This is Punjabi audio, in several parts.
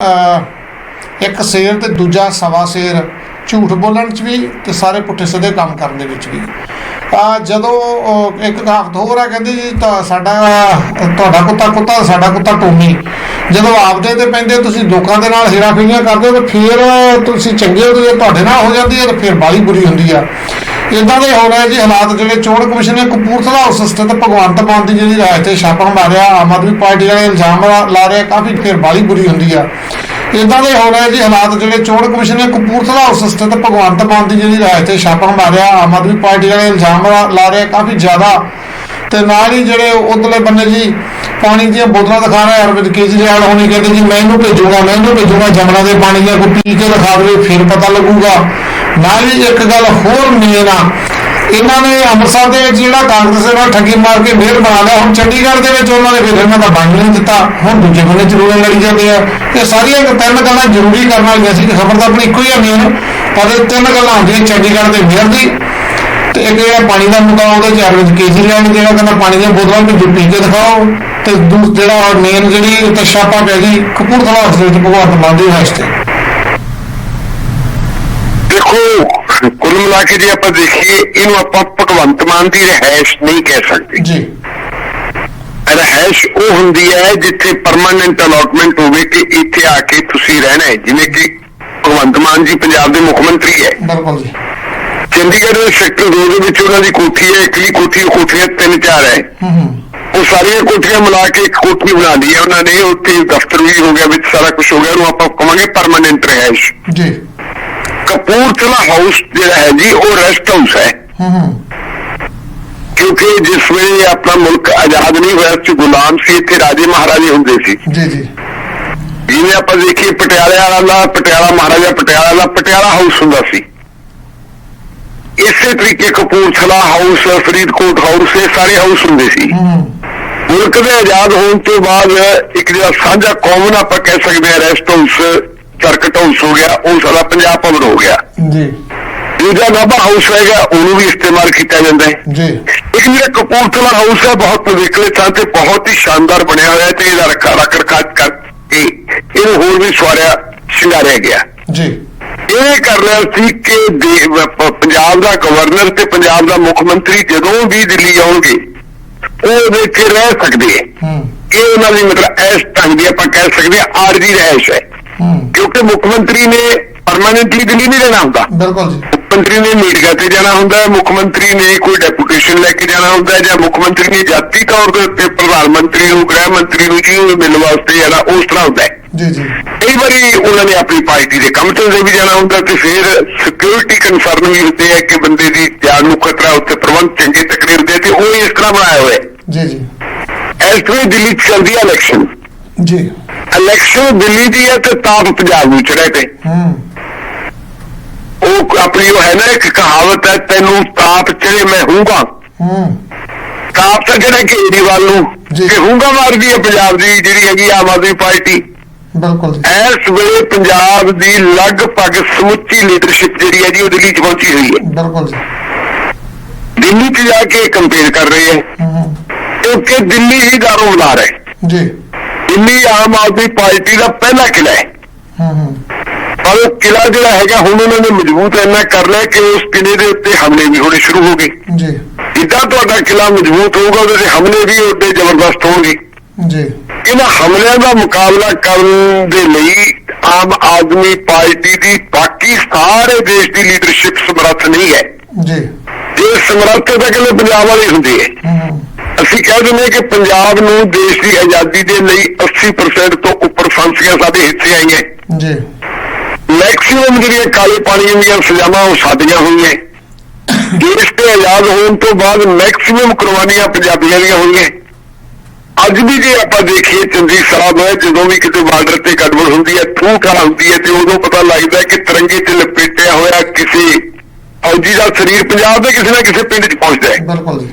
ਇੱਕ ਸ਼ੇਰ ਤੇ ਦੂਜਾ ਸਵਾ ਸ਼ੇਰ ਝੂਠ ਬੋਲਣ ਚ ਵੀ ਤੇ ਸਾਰੇ ਪੁੱਠੇ ਸਿੱਧੇ ਕੰਮ ਕਰਨ ਦੇ ਵਿੱਚ ਵੀ। ਆ ਜਦੋਂ ਇੱਕ ਕਹਾਵਤ ਹੋਰ ਹੈ ਕਹਿੰਦੀ ਜੀ ਸਾਡਾ, ਤੁਹਾਡਾ ਕੁੱਤਾ ਕੁੱਤਾ, ਸਾਡਾ ਕੁੱਤਾ ਟੋਮੀ। ਜਦੋਂ ਆਪਦੇ ਤੇ ਪੈਂਦੇ, ਤੁਸੀਂ ਲੋਕਾਂ ਦੇ ਨਾਲ ਹੇਰਾਫੇਰੀਆਂ ਕਰਦੇ ਹੋ ਤੇ ਫਿਰ ਤੁਸੀਂ ਚੰਗੇ ਹੋ, ਜੇ ਤੁਹਾਡੇ ਨਾਲ ਹੋ ਜਾਂਦੀ ਹੈ, ਤਾਂ ਫਿਰ ਬਾਲੀ ਬੁਰੀ ਹੁੰਦੀ ਆ। ਇਦਾਂ ਦੇ ਹੋ ਰਹੇ ਜੀ ਹਾਲਾਤ ਜਿਹੜੇ, ਚੋਣ ਕਮਿਸ਼ਨ ਨੇ ਕਪੂਰਥਲਾ ਹਾਊਸ ਸਥਿਤ ਭਗਵੰਤ ਮਾਨ ਦੀ ਜਿਹੜੀ ਰਾਇ ਤੇ ਛਾਪਾ ਮਾਰਿਆ, ਆਮ ਆਦਮੀ ਪਾਰਟੀ ਵਾਲੇ ਇਲਜ਼ਾਮ ਲਾ ਲਾ ਰਿਹਾ ਕਾਫੀ ਫਿਰ ਬਾਲੀ ਬੁਰੀ ਹੁੰਦੀ ਆ। ਇਦਾਂ ਦੇ ਹੋ ਰਹੇ ਜੀ ਹਾਲਾਤ ਜਿਹੜੇ, ਚੋਣ ਕਮਿਸ਼ਨ ਨੇ ਕਪੂਰਥਲਾ ਹਾਊਸ ਸਥਿਤ ਭਗਵੰਤ ਮਾਨ ਦੀ ਜਿਹੜੀ ਰਾਇ ਤੇ ਛਾਪਾ ਮਾਰਿਆ, ਆਮ ਆਦਮੀ ਪਾਰਟੀ ਵਾਲੇ ਇਲਜ਼ਾਮ ਲਾ ਲਾ ਰਿਹਾ ਕਾਫੀ ਜ਼ਿਆਦਾ। ਤੇ ਨਾਲ ਹੀ ਜਿਹੜੇ ਉਧਰਲੇ ਬੰਨੇ ਜੀ, ਪਾਣੀ ਦੀਆਂ ਬੋਤਲਾਂ ਦਿਖਾ ਰਹੇ ਅਰਵਿੰਦ ਕੇਜਰੀਵਾਲ ਹੋਣੀ, ਕਹਿੰਦੇ ਜੀ ਮੈਂ ਇਹਨੂੰ ਭੇਜੂਗਾ, ਮੈਂ ਇਹਨੂੰ ਭੇਜੂਗਾ ਜਮਨਾ ਦੇ ਪਾਣੀ ਦੀਆਂ ਕੋਈ ਪੀ ਕੇ ਦਿਖਾ ਦੇਵੇ, ਫਿਰ ਪਤਾ ਲੱਗੂਗਾ। ਨਾਲ ਹੀ ਇੱਕ ਗੱਲ ਹੋਰ ਮੇਨ ਇਹਨਾਂ ਨੇ ਅੰਮ੍ਰਿਤਸਰ ਦੇ ਵਿੱਚ ਜਿਹੜਾ ਕਾਂਗਰਸ ਦੇ ਨਾਲ ਠੱਗੀ ਮਾਰ ਕੇ ਮੇਅਰ ਬਣਾ ਲਿਆ, ਹੁਣ ਚੰਡੀਗੜ੍ਹ ਦੇ ਵਿੱਚ ਉਹਨਾਂ ਨੇ ਫਿਰ ਇਹਨਾਂ ਦਾ ਬਣ ਨਹੀਂ ਦਿੱਤਾ ਹੁਣ ਦੂਜੇ ਬੰਨੇ ਜ਼ਰੂਰ ਲੜੀ ਜਾਂਦੇ ਆ। ਇਹ ਸਾਰੀਆਂ ਤਿੰਨ ਗੱਲਾਂ ਜ਼ਰੂਰੀ ਕਰਨ ਵਾਲੀਆਂ ਸੀ ਕਿ ਖਬਰ ਤਾਂ ਆਪਣੀ ਇੱਕੋ ਹੀ ਆ ਮੇਨ ਪਰ ਇਹ ਤਿੰਨ ਗੱਲਾਂ ਹੁੰਦੀਆਂ ਚੰਡੀਗੜ੍ਹ ਦੇ ਮੇਅਰ ਦੀ ਤੇ ਇੱਕ ਜਿਹੜਾ ਪਾਣੀ ਦਾ ਮੁੱਦਾ ਉਹਦੇ ਚਾਰ ਵਿੱਚ ਕੇਜਰੀਵਾਲ ਨੇ ਜਿਹੜਾ ਕਹਿੰਦਾ ਪਾਣੀ ਦੀਆਂ ਬੋਤਲਾਂ ਵੀ ਪੀ ਕੇ ਦਿਖਾਓ। ਤੇ ਜਿਹੜਾ ਮੇਨ ਜਿਹੜੀ ਤਸ਼ਾਪਾ ਪੈ ਗਈ ਕਪੂਰਥਲਾ ਹਸਪਤਾਲ ਚ ਭਗਵਾਨ ਮਾਨ ਦੇ ਵਾਸਤੇ ਦੇਖੋ ਕੁੱਲ ਮਿਲਾ ਕੇ ਜੇ ਆਪਾਂ ਦੇਖੀਏ ਇਹਨੂੰ ਆਪਾਂ ਭਗਵੰਤ ਮਾਨ ਦੀ ਰਹਿائش ਨਹੀਂ ਕਹਿ ਸਕਦੇ। ਜੀ। ਰਹਿਸ਼ ਉਹ ਹੁੰਦੀ ਹੈ ਜਿੱਥੇ ਪਰਮਨੈਂਟ ਅਲੋਟਮੈਂਟ ਹੋਵੇ ਕਿ ਇੱਥੇ ਆ ਕੇ ਤੁਸੀਂ ਰਹਿਣਾ ਹੈ ਜਿਵੇਂ ਕਿ ਭਗਵੰਤ ਮਾਨ ਜੀ ਪੰਜਾਬ ਦੇ ਮੁੱਖ ਮੰਤਰੀ ਹੈ। ਬਿਲਕੁਲ ਜੀ। ਚੰਡੀਗੜ੍ਹ ਦੇ ਸੈਕਟਰ 2 ਦੇ ਵਿੱਚ ਉਹਨਾਂ ਦੀ ਕੋਠੀ ਹੈ ਇੱਕਲੀ ਕੋਠੀ ਕੋਠੀਆਂ ਤਿੰਨ ਚਾਰ ਹੈ। ਉਹ ਸਾਰੀਆਂ ਕੋਠੀਆਂ ਮਿਲਾ ਕੇ ਇੱਕ ਕੋਠੀ ਬਣਾ ਲਈ ਹੈ ਉਹਨਾਂ ਨੇ ਉੱਤੇ ਦਫ਼ਤਰ ਵੀ ਹੋ ਗਿਆ ਵਿੱਚ ਸਾਰਾ ਕੁਝ ਹੋ ਗਿਆ ਉਹ ਆਪਾਂ ਕਹਾਂਗੇ ਪਰਮਨੈਂਟ ਰਿਹਾਇਸ਼। ਜੀ। ਕਪੂਰਥਲਾ ਹਾਊਸ ਜਿਹੜਾ ਹੈ ਜੀ ਉਹ ਰੈਸਟ ਹਾਊਸ ਹੈ। ਕਿਉਂਕਿ ਜਿਸ ਵੇਲੇ ਆਪਣਾ ਮੁਲਕ ਆਜ਼ਾਦ ਨਹੀਂ ਹੋਇਆ ਸੀ ਗੁਲਾਮ ਸੀ ਇੱਥੇ ਰਾਜੇ ਮਹਾਰਾਜੇ ਹੁੰਦੇ ਸੀ। ਜੀ ਜੀ। ਜਿਵੇਂ ਆਪਾਂ ਦੇਖੀ ਪਟਿਆਲੇ ਵਾਲਾ ਪਟਿਆਲਾ ਮਹਾਰਾਜਾ ਪਟਿਆਲਾ ਦਾ ਪਟਿਆਲਾ ਹਾਊਸ ਹੁੰਦਾ ਸੀ। ਇਸੇ ਤਰੀਕੇ ਕਪੂਰਥਲਾ ਹਾਊਸ ਫਰੀਦਕੋਟ ਹਾਊਸ ਇਹ ਸਾਰੇ ਹਾਊਸ ਹੁੰਦੇ ਸੀ। ਮੁਲਕ ਦੇ ਆਜ਼ਾਦ ਹੋਣ ਤੋਂ ਬਾਅਦ ਇੱਕ ਜਿਹੜਾ ਸਾਂਝਾ ਕੌਮਨ ਆਪਾਂ ਕਹਿ ਸਕਦੇ ਹਾਂ ਰੈਸਟ ਹਾਊਸ ਸਰਕਟ ਹਾਊਸ ਹੋ ਗਿਆ ਉਹ ਸਾਰਾ ਪੰਜਾਬ ਭਵਨ ਹੋ ਗਿਆ। ਜੀ। ਦੂਜਾ ਨਾਭਾ ਹਾਊਸ ਹੈਗਾ ਉਹਨੂੰ ਵੀ ਇਸਤੇਮਾਲ ਕੀਤਾ ਜਾਂਦਾ ਹੈ। ਜੀ। ਇੱਕ ਜਿਹੜਾ ਕਪੂਰਥਲਾ ਹਾਊਸ ਹੈ ਬਹੁਤ ਪਵਿੱਕਲੇ ਥਾਂ ਤੇ ਬਹੁਤ ਹੀ ਸ਼ਾਨਦਾਰ ਬਣਿਆ ਹੋਇਆ ਤੇ ਇਹਦਾ ਰੱਖਾ ਰੱਖ ਰਖਾਅ ਕਰਕੇ ਇਹਨੂੰ ਹੋਰ ਵੀ ਸਵਾਰਿਆ ਸ਼ਿੰਗਾਰਿਆ ਗਿਆ। ਜੀ। ਇਹ ਕਰਨਾ ਸੀ ਕਿ ਪੰਜਾਬ ਦਾ ਗਵਰਨਰ ਤੇ ਪੰਜਾਬ ਦਾ ਮੁੱਖ ਮੰਤਰੀ ਜਦੋਂ ਵੀ ਦਿੱਲੀ ਆਉਣਗੇ ਉਹ ਦੇ ਰਹਿ ਸਕਦੇ ਹੈ। ਇਹ ਉਹਨਾਂ ਦੀ ਮਤਲਬ ਐਸ ਢੰਗ ਦੀ ਆਪਾਂ ਕਹਿ ਸਕਦੇ ਆ ਆਰਜੀ ਰਹਿਸ਼ ਹੈ। ਕਿਉਂਕਿ ਮੁੱਖ ਮੰਤਰੀ ਨੇ ਪਰਮਾਨੈਂਟਲੀ ਦਿੱਲੀ ਨਹੀਂ ਰਹਿਣਾ ਹੁੰਦਾ। ਬਿਲਕੁਲ ਜੀ। ਮੰਤਰੀ ਨੇ ਮੀਡੀਆ ਤੇ ਜਾਣਾ ਹੁੰਦਾ ਹੈ। ਮੁੱਖ ਮੰਤਰੀ ਨੇ ਕੋਈ ਡੈਪੂਟੇਸ਼ਨ ਲੈ ਕੇ ਜਾਣਾ ਹੁੰਦਾ ਹੈ ਜਾਂ ਮੁੱਖ ਮੰਤਰੀ ਨੇ ਜਾਤੀ ਤੌਰ ਦੇ ਉੱਤੇ ਪ੍ਰਧਾਨ ਮੰਤਰੀ ਨੂੰ ਗ੍ਰਹਿ ਮੰਤਰੀ ਨੂੰ ਜੀ ਨੂੰ ਮਿਲਣ ਵਾਸਤੇ ਜਾਣਾ ਉਸ ਤਰ੍ਹਾਂ ਹੁੰਦਾ ਹੈ। ਜੀ ਜੀ। ਕਈ ਵਾਰੀ ਉਹਨਾਂ ਨੇ ਆਪਣੀ ਪਾਰਟੀ ਦੇ ਕੰਮ ਤੇ ਵੀ ਜਾਣਾ ਹੁੰਦਾ ਤੇ ਫਿਰ ਸਿਕਿਉਰਿਟੀ ਕਨਸਰਨ ਵੀ ਹੁੰਦੇ ਹੈ ਕਿ ਬੰਦੇ ਦੀ ਜਾਨ ਨੂੰ ਖਤਰਾ ਉੱਤੇ ਪ੍ਰਬੰਧ ਚੰਗੇ ਤਕੜੇ ਹੁੰਦੇ ਤੇ ਉਹ ਇਸ ਤਰ੍ਹਾਂ ਬਣਾਇਆ ਹੋਇਆ ਜੀ ਜੀ। ਇਸ ਤਰ੍ਹਾਂ ਦਿੱਲੀ ਚ ਚੱਲਦੀ ਹੈ ਇਲੈਕਸ਼ਨ ਜੀ। ਇਲੈਕਸ਼ਨ ਦਿੱਲੀ ਦੀ ਹੈ ਤੇ ਤਾਪ ਪੰਜਾਬ ਨੂੰ ਚੜ੍ਹੇ ਤੇ। ਹੂੰ। ਉਹ ਆਪਣੀ ਉਹ ਹੈ ਨਾ ਇੱਕ ਕਹਾਵਤ ਹੈ ਤੈਨੂੰ ਤਾਪ ਚੜੇ ਮੈਂ ਹੂੰਗਾ। ਹੂੰ। ਤਾਪ ਤਾਂ ਜਿਹੜਾ ਕੇਜਰੀਵਾਲ ਨੂੰ। ਕਿ ਹੂੰਗਾ ਮਾਰਦੀ ਹੈ ਪੰਜਾਬ ਦੀ ਜਿਹੜੀ ਹੈਗੀ ਆਮ ਆਦਮੀ ਪਾਰਟੀ। ਬਿਲਕੁਲ ਇਸ ਵੇਲੇ ਪੰਜਾਬ ਦੀ ਲਗਭਗ ਸਮੁੱਚੀ ਲੀਡਰਸ਼ਿਪ ਜਿਹੜੀ ਹੈ ਜੀ ਉਹ ਦਿੱਲੀ 'ਚ ਪਹੁੰਚੀ ਹੋਈ ਹੈ। ਬਿਲਕੁਲ ਜੀ। ਦਿੱਲੀ 'ਚ ਜਾ ਕੇ ਕੰਪੇਅਰ ਕਰ ਰਹੇ ਹੈ। ਕਿਉਂਕਿ ਦਿੱਲੀ ਹੀ ਦਾਰੋਮਦਾਰ ਹੈ। ਜੀ। ਦਿੱਲੀ ਆਮ ਆਦਮੀ ਪਾਰਟੀ ਦਾ ਪਹਿਲਾ ਕਿਲਾ ਹੈ। ਹੂੰ ਹੂੰ। ਪਰ ਉਹ ਕਿਲਾ ਜਿਹੜਾ ਹੈਗਾ ਹੁਣ ਉਹਨਾਂ ਨੇ ਮਜ਼ਬੂਤ ਇੰਨਾ ਕਰ ਲਿਆ ਕਿ ਉਸ ਕਿਲੇ ਦੇ ਉੱਤੇ ਹਮਲੇ ਵੀ ਹੋਣੇ ਸ਼ੁਰੂ ਹੋ ਗਏ। ਜੀ। ਜਿੱਦਾਂ ਤੁਹਾਡਾ ਕਿਲਾ ਮਜ਼ਬੂਤ ਹੋਊਗਾ ਉਹਦੇ ਤੇ ਹਮਲੇ ਵੀ ਉੱਤੇ ਜ਼ਬਰਦਸਤ ਹੋਣਗੇ। ਜੀ। ਇਹਨਾਂ ਹਮਲਿਆਂ ਦਾ ਮੁਕਾਬਲਾ ਕਰਨ ਦੇ ਲਈ ਆਮ ਆਦਮੀ ਪਾਰਟੀ ਦੀ ਬਾਕੀ ਸਾਰੇ ਦੇਸ਼ ਦੀ ਲੀਡਰਸ਼ਿਪ ਸਮਰੱਥ ਨਹੀਂ ਹੈ। ਜੀ। ਜੇ ਸਮਰੱਥ ਤਾਂ ਕਹਿੰਦੇ ਪੰਜਾਬ ਵਾਲੀ ਹੁੰਦੀ ਹੈ ਅਸੀਂ ਕਹਿ ਦਿੰਦੇ ਹਾਂ ਕਿ ਪੰਜਾਬ ਨੂੰ ਦੇਸ਼ ਦੀ ਆਜ਼ਾਦੀ ਦੇ ਲਈ 80% ਤੋਂ ਉੱਪਰ ਫਾਂਸੀਆਂ ਸਾਡੇ ਹਿੱਸੇ ਆਈਆਂ। ਜੀ। ਮੈਕਸਿਮਮ ਜਿਹੜੀਆਂ ਕਾਲੇ ਪਾਣੀਆਂ ਦੀਆਂ ਸਜ਼ਾਵਾਂ ਉਹ ਸਾਡੀਆਂ ਹੋਈਆਂ। ਦੇਸ਼ ਦੇ ਆਜ਼ਾਦ ਹੋਣ ਤੋਂ ਬਾਅਦ ਮੈਕਸਿਮਮ ਕੁਰਬਾਨੀਆਂ ਪੰਜਾਬੀਆਂ ਦੀਆਂ ਹੋਈਆਂ। ਅੱਜ ਵੀ ਜੇ ਆਪਾਂ ਦੇਖੀਏ ਚੰਦੀ ਸਾਹਿਬ ਜਦੋਂ ਵੀ ਕਿਤੇ ਬਾਰਡਰ ਤੇ ਗੜਬੜ ਹੁੰਦੀ ਹੈ ਥੂ ਖਾ ਹੁੰਦੀ ਹੈ ਤੇ ਉਦੋਂ ਪਤਾ ਲੱਗਦਾ ਹੈ ਕਿ ਤਿਰੰਗੇ 'ਚ ਲਪੇਟਿਆ ਹੋਇਆ ਕਿਸੇ ਫੌਜੀ ਦਾ ਸਰੀਰ ਪੰਜਾਬ ਦੇ ਕਿਸੇ ਨਾ ਕਿਸੇ ਪਿੰਡ 'ਚ ਪਹੁੰਚਦਾ ਹੈ। ਬਿਲਕੁਲ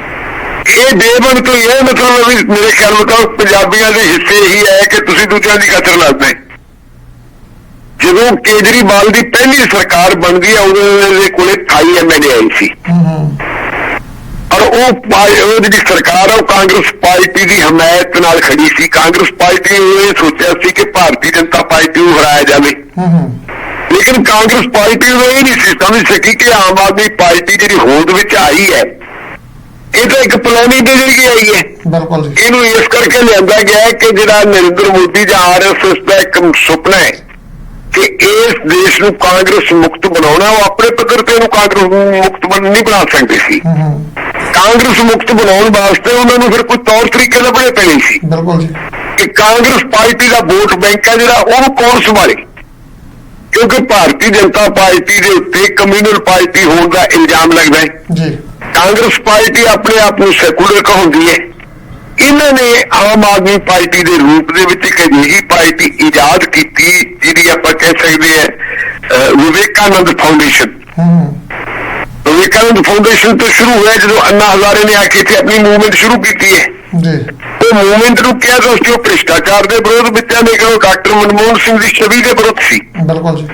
ਇਹ ਬੇਬਨ ਤੋਂ ਇਹ ਮਤਲਬ ਹੈ ਵੀ ਮੇਰੇ ਖਿਆਲ ਮੁਤਾਬਕ ਪੰਜਾਬੀਆਂ ਦੇ ਹਿੱਸੇ ਹੀ ਹੈ ਕਿ ਤੁਸੀਂ ਦੂਜਿਆਂ ਦੀ ਕਦਰ ਲਾਉਂਦੇ ਜਦੋਂ ਕੇਜਰੀਵਾਲ ਦੀ ਪਹਿਲੀ ਸਰਕਾਰ ਬਣਦੀ ਹੈ ਉਦੋਂ ਦੇ ਕੋਲੇ 28 ਐਮਐਲਏ ਆਈ ਸੀ। ਪਰ ਉਹ ਉਹ ਜਿਹੜੀ ਸਰਕਾਰ ਆ ਉਹ ਕਾਂਗਰਸ ਪਾਰਟੀ ਦੀ ਹਮਾਇਤ ਨਾਲ ਖੜੀ ਸੀ। ਕਾਂਗਰਸ ਪਾਰਟੀ ਨੇ ਇਹ ਸੋਚਿਆ ਸੀ ਕਿ ਭਾਰਤੀ ਜਨਤਾ ਪਾਰਟੀ ਨੂੰ ਹਰਾਇਆ ਜਾਵੇ। ਲੇਕਿਨ ਕਾਂਗਰਸ ਪਾਰਟੀ ਨੂੰ ਇਹ ਨਹੀਂ ਸੀ ਸਮਝ ਸਕੀ ਕਿ ਆਮ ਆਦਮੀ ਪਾਰਟੀ ਜਿਹੜੀ ਹੋਂਦ ਵਿੱਚ ਆਈ ਹੈ ਇਹ ਤਾਂ ਇੱਕ ਪਲਾਨਿੰਗ ਦੇ ਜਿਹੜੀ ਆਈ ਹੈ। ਬਿਲਕੁਲ ਇਹਨੂੰ ਇਸ ਕਰਕੇ ਲਿਆਂਦਾ ਗਿਆ ਕਿ ਜਿਹੜਾ ਨਰਿੰਦਰ ਮੋਦੀ ਜਾਂ ਆਰਐਸਐਸ ਦਾ ਇੱਕ ਸੁਪਨਾ ਹੈ ਕਿ ਇਸ ਦੇਸ਼ ਨੂੰ ਕਾਂਗਰਸ ਮੁਕਤ ਬਣਾਉਣਾ ਉਹ ਆਪਣੇ ਪੱਧਰ ਤੇ ਇਹਨੂੰ ਕਾਂਗਰਸ ਮੁਕਤ ਨਹੀਂ ਬਣਾ ਸਕਦੇ ਸੀ। ਕਾਂਗਰਸ ਮੁਕਤ ਬਣਾਉਣ ਵਾਸਤੇ ਉਹਨਾਂ ਨੂੰ ਫਿਰ ਕੋਈ ਤੌਰ ਤਰੀਕੇ ਲੱਭਣੇ ਪੈਣੇ ਸੀ। ਬਿਲਕੁਲ ਜੀ। ਕਿ ਕਾਂਗਰਸ ਪਾਰਟੀ ਦਾ ਵੋਟ ਬੈਂਕ ਹੈ ਜਿਹੜਾ ਉਹਨੂੰ ਕੌਣ ਸੰਭਾਲੇ ਕਿਉਂਕਿ ਭਾਰਤੀ ਜਨਤਾ ਪਾਰਟੀ ਦੇ ਉੱਤੇ ਕਮਿਊਨਲ ਪਾਰਟੀ ਹੋਣ ਦਾ ਇਲਜ਼ਾਮ ਲੱਗਦਾ ਹੈ। ਜੀ। ਕਾਂਗਰਸ ਪਾਰਟੀ ਆਪਣੇ ਆਪ ਨੂੰ ਸੈਕੂਲਰ ਕਹਾਉਂਦੀ ਹੈ। ਇਹਨਾਂ ਨੇ ਆਮ ਆਦਮੀ ਪਾਰਟੀ ਦੇ ਰੂਪ ਦੇ ਵਿੱਚ ਇੱਕ ਅਜਿਹੀ ਪਾਰਟੀ ਇਜਾਦ ਕੀਤੀ ਜਿਹਦੀ ਆਪਾਂ ਕਹਿ ਸਕਦੇ ਹਾਂ ਅਹ, ਵਿਵੇਕਾਨੰਦ ਫਾਊਂਡੇਸ਼ਨ ਵਿਵੇਕਾਨੰਦ ਫਾਊਂਡੇਸ਼ਨ ਤੋਂ ਸ਼ੁਰੂ ਹੋਇਆ ਜਦੋਂ ਅੰਨਾ ਹਜ਼ਾਰੇ ਨੇ ਆ ਕੇ ਇੱਥੇ ਆਪਣੀ ਮੂਵਮੈਂਟ ਸ਼ੁਰੂ ਕੀਤੀ ਹੈ। ਜੀ। ਉਹ ਮੂਵਮੈਂਟ ਨੂੰ ਕਿਹਾ ਤਾਂ ਸੀ ਉਹ ਭ੍ਰਿਸ਼ਟਾਚਾਰ ਦੇ ਵਿਰੋਧ ਵਿੱਚ ਨੇ ਕਿ ਉਹ ਡਾਕਟਰ ਮਨਮੋਹਨ ਸਿੰਘ ਦੀ ਛਵੀ ਦੇ ਵਿਰੁੱਧ ਸੀ। ਬਿਲਕੁਲ ਜੀ।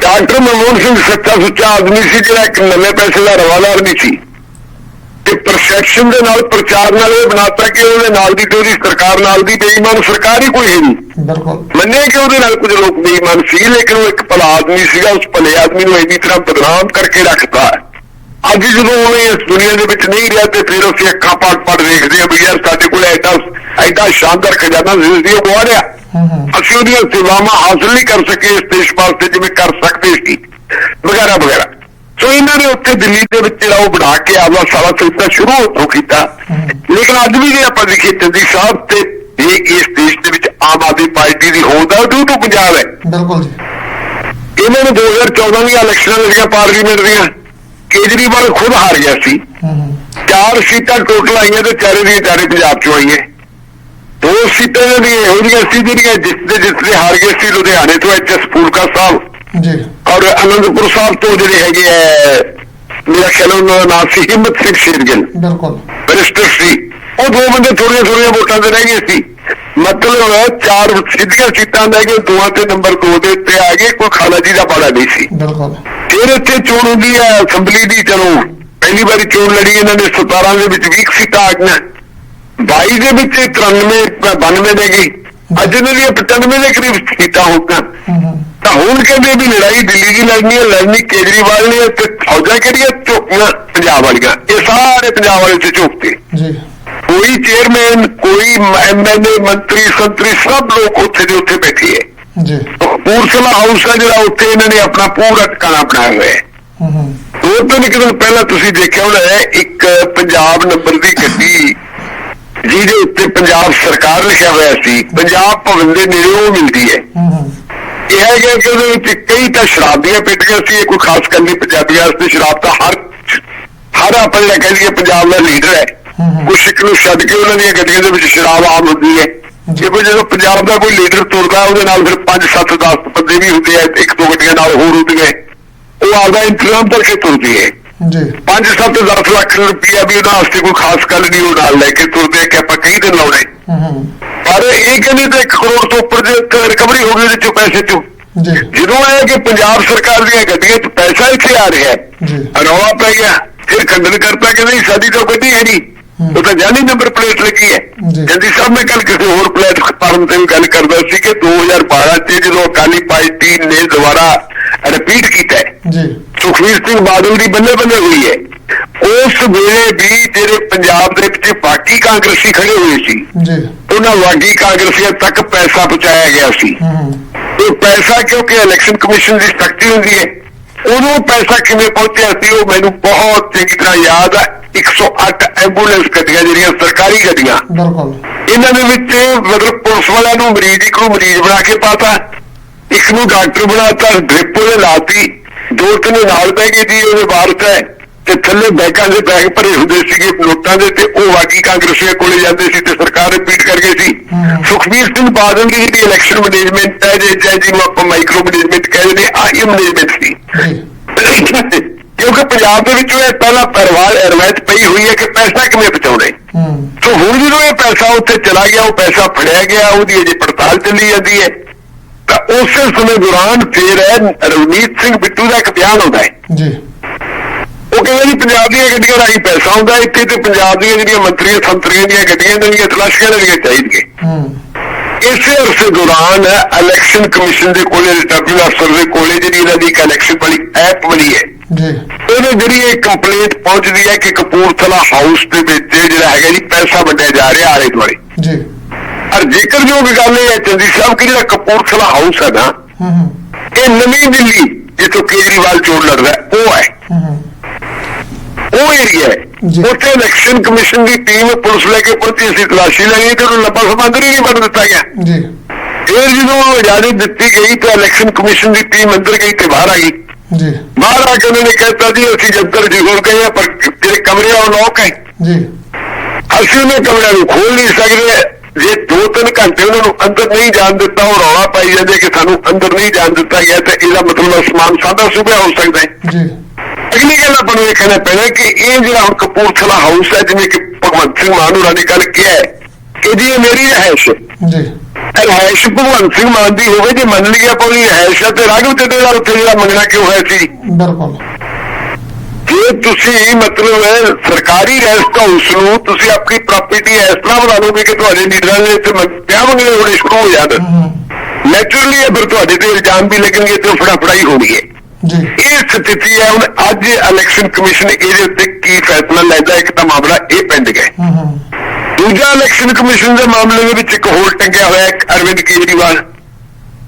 ਡਾਕਟਰ ਮਨਮੋਹਨ ਸਿੰਘ ਸੱਚਾ ਸੁੱਚਾ ਆਦਮੀ ਸੀ ਜਿਹੜਾ ਇੱਕ ਨਵੇਂ ਪੈਸੇ ਦਾ ਰਵਾਦਾਰ ਨਹੀਂ ਸੀ। ਤੇ ਪਰਸੈਪਸ਼ਨ ਦੇ ਨਾਲ ਪ੍ਰਚਾਰ ਨਾਲ ਇਹ ਬਣਾਤਾ ਕਿ ਉਹਦੇ ਨਾਲ ਦੀ ਤੇ ਉਹਦੀ ਸਰਕਾਰ ਨਾਲ ਦੀ ਬੇਈਮਾਨ ਸਰਕਾਰ ਹੀ ਕੋਈ ਨਹੀਂ। ਬਿਲਕੁਲ। ਮੰਨੇ ਕਿ ਉਹਦੇ ਨਾਲ ਕੁਝ ਲੋਕ ਬੇਈਮਾਨ ਸੀ ਲੇਕਿਨ ਉਹ ਇੱਕ ਭਲਾ ਆਦਮੀ ਸੀਗਾ ਉਸ ਭਲੇ ਆਦਮੀ ਨੂੰ ਇੰਨੀ ਤਰ੍ਹਾਂ ਬਦਨਾਮ ਕਰਕੇ ਰੱਖਤਾ। ਅੱਜ ਜਦੋਂ ਉਹ ਇਸ ਦੁਨੀਆ ਦੇ ਵਿੱਚ ਨਹੀਂ ਰਿਹਾ ਤੇ ਫਿਰ ਅਸੀਂ ਅੱਖਾਂ ਪਾਟ ਪਾਟ ਦੇਖਦੇ ਹਾਂ ਵੀ ਯਾਰ ਸਾਡੇ ਕੋਲ ਐਡਾ ਐਡਾ ਸ਼ਾਨਦਾਰ ਖਜ਼ਾਨਾ ਜ਼ਿੰਦਗੀ ਉਹ ਗਵਾ ਰਿਹਾ ਅਸੀਂ ਉਹਦੀਆਂ ਸੇਵਾਵਾਂ ਹਾਸਲ ਨਹੀਂ ਕਰ ਸਕੇ ਇਸ ਦੇਸ਼ ਵਾਸਤੇ ਜਿਵੇਂ ਕਰ ਸਕਦੇ ਸੀ। ਵਗੈਰਾ ਵਗੈਰਾ। ਇਹਨਾਂ ਨੇ ਉੱਥੇ ਦਿੱਲੀ ਦੇ ਵਿੱਚ ਜਿਹੜਾ ਉਹ ਬਣਾ ਕੇ ਆਪਦਾ ਸਾਰਾ ਸਿਲਸਿਲਾ ਸ਼ੁਰੂ ਉੱਥੋਂ ਕੀਤਾ। ਲੇਕਿਨ ਅੱਜ ਵੀ ਜੇ ਆਪਾਂ ਦੇਖੀਏ ਚੰਦੀ ਸਾਹਿਬ ਤੇ ਇਹ ਇਸ ਦੇਸ਼ ਦੇ ਵਿੱਚ ਆਮ ਆਦਮੀ ਪਾਰਟੀ ਦੀ ਹੋਂਦ ਆ ਉਹ ਤੋਂ ਪੰਜਾਬ ਹੈ। ਬਿਲਕੁਲ ਜੀ। ਇਹਨਾਂ ਨੇ 2014 ਦੀਆਂ ਇਲੈਕਸ਼ਨਾਂ ਲੜੀਆਂ ਪਾਰਲੀਮੈਂਟ ਦੀਆਂ। ਕੇਜਰੀਵਾਲ ਖੁਦ ਹਾਰ ਗਿਆ ਸੀ। ਹੂੰ ਹੂੰ। ਚਾਰ ਸੀਟਾਂ ਟੋਟਲ ਆਈਆਂ ਤੇ ਚਾਰੇ ਦੀਆਂ ਚਾਰੇ ਪੰਜਾਬ ਚੋਂ ਆਈਆਂ। ਦੋ ਸੀਟਾਂ ਦੀਆਂ ਇਹੋ ਜਿਹੀਆਂ ਸੀ ਜਿਹੜੀਆਂ ਜਿੱਤਦੇ ਜਿੱਤਦੇ ਹਾਰ ਗਏ ਸੀ ਲੁਧਿਆਣੇ ਤੋਂ ਐਚਐਸ ਫੂਲਕਾ ਸਾਹਿਬ। ਜੀ। ਔਰ ਅਨੰਦਪੁਰ ਸਾਹਿਬ ਤੋਂ ਜਿਹੜੇ ਹੈਗੇ ਆ ਮੇਰਾ ਖਿਆਲ ਉਹਨਾਂ ਦਾ ਨਾਮ ਸੀ ਹਿੰਮਤ ਸਿੰਘ ਸ਼ੇਰਗਿੱਲ। ਬਿਲਕੁਲ। ਬਰਿਸਟਰ ਸੀ। ਉਹ ਦੋ ਬੰਦੇ ਥੋੜੀਆਂ ਥੋੜੀਆਂ ਵੋਟਾਂ ਤੇ ਰਹਿ ਗਏ ਸੀ। ਮਤਲਬ ਚਾਰ ਸਿੱਧੀਆਂ ਸੀਟਾਂ ਲੈ ਕੇ ਦੋਆਂ ਤੇ ਨੰਬਰ 2 ਦੇ ਉੱਤੇ ਆ ਗਏ ਕੋਈ ਖਾਲਾ ਜੀ ਦਾ ਪਾੜਾ ਨਹੀਂ ਸੀ। ਬਿਲਕੁਲ। ਫਿਰ ਇੱਥੇ ਚੋਣ ਹੁੰਦੀ ਹੈ ਅਸੈਂਬਲੀ ਦੀ ਚਲੋ ਪਹਿਲੀ ਵਾਰੀ ਚੋਣ ਲੜੀ ਇਹਨਾਂ ਨੇ 17 ਦੇ ਵਿੱਚ 20 ਸੀਟਾਂ ਆ ਗਈਆਂ। 22 ਦੇ ਵਿੱਚ 93 92 ਦੇ ਗਈ। ਅੱਜ ਇਹਨਾਂ ਦੀਆਂ 95 ਦੇ ਕਰੀਬ ਸੀਟਾਂ ਹੋ ਗਈਆਂ। ਤਾਂ ਹੁਣ ਕਹਿੰਦੇ ਵੀ ਲੜਾਈ ਦਿੱਲੀ ਦੀ ਲੜਨੀ ਹੈ ਲੜਨੀ ਕੇਜਰੀਵਾਲ ਨੇ ਤੇ ਫੌਜਾਂ ਕਿਹੜੀਆਂ? ਝੋਕੀਆਂ ਪੰਜਾਬ ਵਾਲੀਆਂ। ਇਹ ਸਾਰੇ ਪੰਜਾਬ ਵਾਲੇ ਤੇ ਝੋਕਤੇ ਜੀ। ਕੋਈ ਚੇਅਰਮੈਨ ਕੋਈ ਐਮਐਲਏ ਮੰਤਰੀ ਸੰਤਰੀ ਸਭ ਲੋਕ ਉੱਥੇ ਦੇ ਉੱਥੇ ਬੈਠੇ ਹੈ। ਜੀ। ਪੂਰਸਲਾ ਹਾਊਸ ਹੈ ਜਿਹੜਾ ਉੱਥੇ ਇਹਨਾਂ ਨੇ ਆਪਣਾ ਪੂਰਾ ਟਿਕਾਣਾ ਬਣਾਇਆ ਹੋਇਆ ਹੈ। ਹੂੰ ਹੂੰ। ਦੋ ਤਿੰਨ ਦਿਨ ਪਹਿਲਾਂ ਤੁਸੀਂ ਦੇਖਿਆ ਹੋਣਾ ਇੱਕ ਪੰਜਾਬ ਨੰਬਰ ਦੀ ਗੱਡੀ ਜਿਹਦੇ ਉੱਤੇ ਪੰਜਾਬ ਸਰਕਾਰ ਲਿਖਿਆ ਹੋਇਆ ਸੀ ਪੰਜਾਬ ਭਵਨ ਦੇ ਨੇੜੇ ਉਹ ਮਿਲਦੀ ਹੈ। ਹੂੰ ਹੂੰ। ਇਹ ਹੈ ਕਿ ਉਹਦੇ ਵਿੱਚ ਕਈ ਤਾਂ ਸ਼ਰਾਬ ਦੀਆਂ ਪੇਟੀਆਂ ਸੀ ਇਹ ਕੋਈ ਖਾਸ ਗੱਲ ਨਹੀਂ ਪੰਜਾਬੀਆਂ ਵਾਸਤੇ ਸ਼ਰਾਬ ਤਾਂ ਹਰ ਹਰ ਆਪਾਂ ਜਿਹੜਾ ਕਹਿ ਲਈਏ ਪੰਜਾਬ ਦਾ ਲੀਡਰ ਹੂੰ। ਕੁਛ ਇੱਕ ਨੂੰ ਛੱਡ ਕੇ ਉਹਨਾਂ ਦੀਆਂ ਗੱਡੀਆਂ ਦੇ ਵਿੱਚ ਸ਼ਰਾਬ ਆਮ ਹੁੰਦੀ ਹੈ। ਜੇ। ਕੋਈ ਜਦੋਂ ਪੰਜਾਬ ਦਾ ਕੋਈ ਲੀਡਰ ਤੁਰਦਾ ਉਹਦੇ ਨਾਲ ਫਿਰ 5 7 10 ਬੰਦੇ ਵੀ ਹੁੰਦੇ ਆ ਇੱਕ ਦੋ ਗੱਡੀਆਂ ਨਾਲ ਹੋਰ ਹੁੰਦੀਆਂ। ਉਹ ਆਪਦਾ ਇੰਤਜ਼ਾਮ ਕਰਕੇ ਤੁਰਦੀ ਹੈ। ਜੀ। 5-7 10 ਲੱਖ ਰੁਪਇਆ ਵੀ ਉਹਨਾਂ ਵਾਸਤੇ ਕੋਈ ਖਾਸ ਗੱਲ ਨਹੀਂ ਉਹ ਨਾਲ ਲੈ ਕੇ ਤੁਰਦੇ ਕਿ ਆਪਾਂ ਕਈ ਦਿਨ ਲਾਉਣੇ। ਹੂੰ ਹੂੰ। ਪਰ ਇਹ ਕਹਿੰਦੇ ਤਾਂ 1 ਕਰੋੜ ਤੋਂ ਉੱਪਰ ਜੇ ਰਿਕਵਰੀ ਹੋ ਗਈ ਉਹਦੇ ਚੋਂ ਪੈਸੇ ਚੋਂ। ਜੀ। ਜਦੋਂ ਇਹ ਕਿ ਪੰਜਾਬ ਸਰਕਾਰ ਦੀਆਂ ਗੱਡੀਆਂ 'ਚ ਪੈਸਾ ਇੱਥੇ ਆ ਰਿਹਾ ਜੀ। ਹੈ ਰੌਲਾ ਪੈ ਗਿਆ ਫਿਰ ਖੰਡਨ ਕਰਤਾ ਕਿ ਨਹੀਂ ਸਾਡੀ ਤਾਂ ਗੱਡੀ ਹੈ ਨਹੀਂ। ਉਹ ਤਾਂ ਜਾਨੀ ਨੰਬਰ ਪਲੇਟ ਲੱਗੀ ਹੈ। ਜੰਦੀ ਸਾਹਿਬ ਮੈਂ ਕੱਲ ਕਿਸੇ ਹੋਰ ਪਲੇਟਫਾਰਮ ਤੇ ਗੱਲ ਕਰਦਾ ਸੀ ਕਿ 2012 'ਚ ਜਦੋਂ ਅਕਾਲੀ ਪਾਰਟੀ ਨੇ ਦੁਬਾਰਾ ਰਿਪੀਟ ਕੀਤਾ ਜੀ। ਸੁਖਵੀਰ ਸਿੰਘ ਬਾਦਲ ਦੀ ਬੱਲੇ ਬੱਲੇ ਹੋਈ ਹੈ। ਉਸ ਵੇਲੇ ਵੀ ਜਿਹੜੇ ਪੰਜਾਬ ਦੇ ਵਿੱਚ ਬਾਕੀ ਕਾਂਗਰਸੀ ਖੜੇ ਹੋਏ ਸੀ ਜੀ। ਉਹਨਾਂ ਬਾਕੀ ਕਾਂਗਰਸੀਆਂ ਤੱਕ ਪੈਸਾ ਪਹੁੰਚਾਇਆ ਗਿਆ ਸੀ। ਉਹ ਪੈਸਾ ਕਿਉਂਕਿ ਇਲੈਕਸ਼ਨ ਕਮਿਸ਼ਨ ਦੀ ਸਖਤੀ ਹੁੰਦੀ ਹੈ ਉਹਨੂੰ ਪੈਸਾ ਕਿਵੇਂ ਪਹੁੰਚਿਆ ਸੀ ਉਹ ਮੈਨੂੰ ਬਹੁਤ ਚੰਗੀ ਤਰ੍ਹਾਂ ਯਾਦ ਹੈ 108 ਐਂਬੂਲੈਂਸ ਗੱਡੀਆਂ ਜਿਹੜੀਆਂ ਸਰਕਾਰੀ ਗੱਡੀਆਂ ਬਿਲਕੁਲ। ਇਹਨਾਂ ਦੇ ਵਿੱਚ ਮਤਲਬ ਪੁਲਿਸ ਵਾਲਿਆਂ ਨੂੰ ਮਰੀਜ਼ ਇੱਕ ਨੂੰ ਮਰੀਜ਼ ਬਣਾ ਕੇ ਪਾਤਾ ਇੱਕ ਨੂੰ ਡਾਕਟਰ ਬਣਾਤਾ ਡ੍ਰਿਪ ਉਹਦੇ ਲਾਤੀ ਦੋ ਤਿੰਨ ਨਾਲ ਬਹਿ ਗਏ ਜੀ ਉਹਦੇ ਵਾਰਸ ਹੈ ਤੇ ਥੱਲੇ ਬੈਗਾਂ ਦੇ ਬੈਗ ਭਰੇ ਹੁੰਦੇ ਸੀਗੇ ਨੋਟਾਂ ਦੇ ਤੇ ਉਹ ਬਾਕੀ ਕਾਂਗਰਸੀਆਂ ਕੋਲੇ ਜਾਂਦੇ ਸੀ ਤੇ ਸਰਕਾਰ ਰਿਪੀਟ ਕਰ ਗਈ ਸੀ। ਸੁਖਬੀਰ ਸਿੰਘ ਬਾਦਲ ਦੀ ਜਿਹੜੀ ਇਲੈਕਸ਼ਨ ਮੈਨੇਜਮੈਂਟ ਹੈ ਜੇ ਜਾਂ ਜਿਹਨੂੰ ਆਪਾਂ ਮਾਈਕਰੋ ਮੈਨੇਜਮੈਂਟ ਕਹਿੰਦੇ ਨੇ ਆਹ ਇਹ ਮੈਨੇਜਮੈਂਟ ਸੀ ਕਿਉਂਕਿ ਪੰਜਾਬ ਦੇ ਵਿੱਚ ਇਹ ਪਹਿਲਾਂ ਪਰਿਵਾਰ ਰਵਾਇਤ ਪਈ ਹੋਈ ਹੈ ਕਿ ਪੈਸਾ ਕਿਵੇਂ ਬਚਾਉਣਾ ਸੋ ਹੁਣ ਜਦੋਂ ਇਹ ਪੈਸਾ ਉੱਥੇ ਚਲਾ ਗਿਆ ਉਹ ਪੈਸਾ ਫੜਿਆ ਗਿਆ ਉਹਦੀ ਅਜੇ ਪੜਤਾਲ ਚੱਲੀ ਜਾਂਦੀ ਹੈ। ਤਾਂ ਉਸੇ ਸਮੇਂ ਦੌਰਾਨ ਫੇਰ ਹੈ ਰਵਨੀਤ ਸਿੰਘ ਬਿੱਟੂ ਦਾ ਇੱਕ ਬਿਆਨ ਆਉਂਦਾ ਹੈ। ਜੀ। ਉਹ ਕਹਿੰਦੇ ਜੀ ਪੰਜਾਬ ਦੀਆਂ ਗੱਡੀਆਂ ਰਾਹੀਂ ਪੈਸਾ ਆਉਂਦਾ ਇੱਥੇ ਤੇ ਪੰਜਾਬ ਦੀਆਂ ਜਿਹੜੀਆਂ ਮੰਤਰੀਆਂ ਸੰਤਰੀਆਂ ਦੀਆਂ ਗੱਡੀਆਂ ਦੇਣੀਆਂ ਤਲਾਸ਼ੀਆਂ ਦੇਣੀਆਂ ਚਾਹੀਦੀਆਂ। ਹੂੰ। ਇਸੇ ਅਰਸੇ ਦੌਰਾਨ ਇਲੈਕਸ਼ਨ ਕਮਿਸ਼ਨ ਦੇ ਕੋਲੇ ਰਿਟਰਨਿੰਗ ਅਫਸਰ ਦੇ ਕੋਲੇ ਜਿਹੜੀ ਇਹਨਾਂ ਦੀ ਇਲੈਕਸ਼ਨ ਵਾਲੀ ਐਪ ਬਣੀ ਹੈ। ਜੀ। ਉਹਦੇ ਜਿਹੜੀ ਇਹ ਕੰਪਲੇਂਟ ਪਹੁੰਚਦੀ ਹੈ ਕਿ ਕਪੂਰਥਲਾ ਹਾਊਸ ਦੇ ਵਿੱਚ ਜਿਹੜਾ ਹੈਗਾ ਜੀ ਪੈਸਾ ਵੰਡਿਆ ਜਾ ਰਿਹਾ ਆਲੇ ਦੁਆਲੇ ਜੀ। ਔਰ ਜ਼ਿਕਰਯੋਗ ਗੱਲ ਇਹ ਹੈ ਚੰਦੀ ਸਾਹਿਬ ਕਿ ਜਿਹੜਾ ਕਪੂਰਥਲਾ ਹਾਊਸ ਹੈ ਨਾ ਹੂੰ ਹੂੰ ਇਹ ਨਵੀਂ ਦਿੱਲੀ ਜਿੱਥੋਂ ਕੇਜਰੀਵਾਲ ਚੋਣ ਲੜ ਰਿਹਾ ਹੈ, ਉਹ ਹੈ ਹੂੰ ਹੂੰ ਉਹ ਏਰੀਆ ਹੈ ਜੀ। ਉੱਥੇ ਇਲੈਕਸ਼ਨ ਕਮਿਸ਼ਨ ਦੀ ਟੀਮ ਪੁਲਿਸ ਲੈ ਕੇ ਪਹੁੰਚੀ ਸੀ ਤਲਾਸ਼ੀ ਲਈ ਤੇ ਉਹਨੂੰ ਲੱਭਾ ਸਮੰਦਰ ਹੀ ਨਹੀਂ ਬਣ ਦਿੱਤਾ ਗਿਆ ਜੀ ਫਿਰ ਜਦੋਂ ਉਹ ਇਜਾਜ਼ਤ ਦਿੱਤੀ ਗਈ ਤਾਂ ਇਲੈਕਸ਼ਨ ਕਮਿਸ਼ਨ ਦੀ ਟੀਮ ਅੰਦਰ ਗਈ ਤੇ ਬਾਹਰ ਆ ਗਈ ਜੀ ਬਾਹਰ ਆ ਕੇ ਉਹਨਾਂ ਨੇ ਕਹਿਤਾ ਜੀ ਅਸੀਂ ਜੰਤਰ ਜ਼ਰੂਰ ਗਏ ਹਾਂ, ਪਰ ਜਿਹੜੇ ਕਮਰੇ ਆ ਉਹ ਲੋਕ ਹੈ ਜੀ ਅਸੀਂ ਉਹਨਾਂ ਕਮਰਿਆਂ ਨੂੰ ਖੋਲ ਨਹੀਂ ਸਕਦੇ ਜੇ 2-3 ਘੰਟੇ ਉਹਨਾਂ ਨੂੰ ਅੰਦਰ ਨਹੀਂ ਜਾਣ ਦਿੱਤਾ ਉਹ ਰੌਲਾ ਪਾਈ ਜਾਂਦੇ ਕਿ ਸਾਨੂੰ ਅੰਦਰ ਨਹੀਂ ਜਾਣ ਦਿੱਤਾ ਗਿਆ ਤੇ ਇਹਦਾ ਮਤਲਬ ਅਸਮਾਨ ਸਾਦਾ ਸੁਭਿਆ ਹੋ ਸਕਦਾ ਹੈ। ਜੀ। ਅਗਲੀ ਗੱਲ ਆਪਾਂ ਨੂੰ ਵੇਖਣਾ ਪੈਣਾ ਕਿ ਇਹ ਜਿਹੜਾ ਹੁਣ ਕਪੂਰਥਲਾ ਹਾਊਸ ਹੈ ਜਿਵੇਂ ਕਿ ਭਗਵੰਤ ਸਿੰਘ ਮਾਨ ਹੋਰਾਂ ਨੇ ਗੱਲ ਕਿਹਾ ਕਿ ਜੀ ਇਹ ਮੇਰੀ ਰਹਿਸ਼ ਜੀ। ਰਹਿਸ਼ ਭਗਵੰਤ ਸਿੰਘ ਮਾਨ ਦੀ ਹੋਵੇ ਜੇ ਮੰਨ ਲਿਆ ਆਪਾਂ ਉਹਦੀ ਰਹਿਸ਼ ਤੇ ਰਾਘਵ ਚੱਡੇ ਦਾ ਉੱਥੇ ਜਿਹੜਾ ਮੰਗਣਾ ਕਿਉਂ ਹੋਇਆ ਸੀ? ਬਿਲਕੁਲ। ਜੇ ਤੁਸੀਂ ਮਤਲਬ ਸਰਕਾਰੀ ਰੈਸਟ ਹਾਊਸ ਨੂੰ ਤੁਸੀਂ ਆਪਣੀ ਪ੍ਰਾਪਰਟੀ ਇਸ ਤਰ੍ਹਾਂ ਬਣਾ ਲਓਗੇ ਕਿ ਤੁਹਾਡੇ ਲੀਡਰਾਂ ਦੇ ਇੱਥੇ ਵਿਆਹ ਮੰਗਣੇ ਹੋਣੇ ਸ਼ੁਰੂ ਹੋ ਜਾਣ। ਹੂੰ ਨੈਚੁਰਲੀ ਇਹ ਫਿਰ ਤੁਹਾਡੇ ਤੇ ਇਲਜ਼ਾਮ ਵੀ ਲੱਗਣਗੇ ਤੇ ਫੜਾਫੜਾਈ ਹੋਣੀ ਹੈ। ਜੀ। ਇਹ ਸਥਿਤੀ ਹੈ ਹੁਣ ਅੱਜ ਇਲੈਕਸ਼ਨ ਕਮਿਸ਼ਨ ਇਹਦੇ ਉੱਤੇ ਕੀ ਫੈਸਲਾ ਲੈਂਦਾ ਇੱਕ ਤਾਂ ਮਾਮਲਾ ਇਹ ਪੈਂਡ ਗਿਆ। ਹੂੰ ਹੂੰ। ਦੂਜਾ ਇਲੈਕਸ਼ਨ ਕਮਿਸ਼ਨ ਦੇ ਮਾਮਲੇ ਦੇ ਵਿੱਚ ਇੱਕ ਹੋਰ ਟੰਗਿਆ ਹੋਇਆ ਹੈ ਅਰਵਿੰਦ ਕੇਜਰੀਵਾਲ।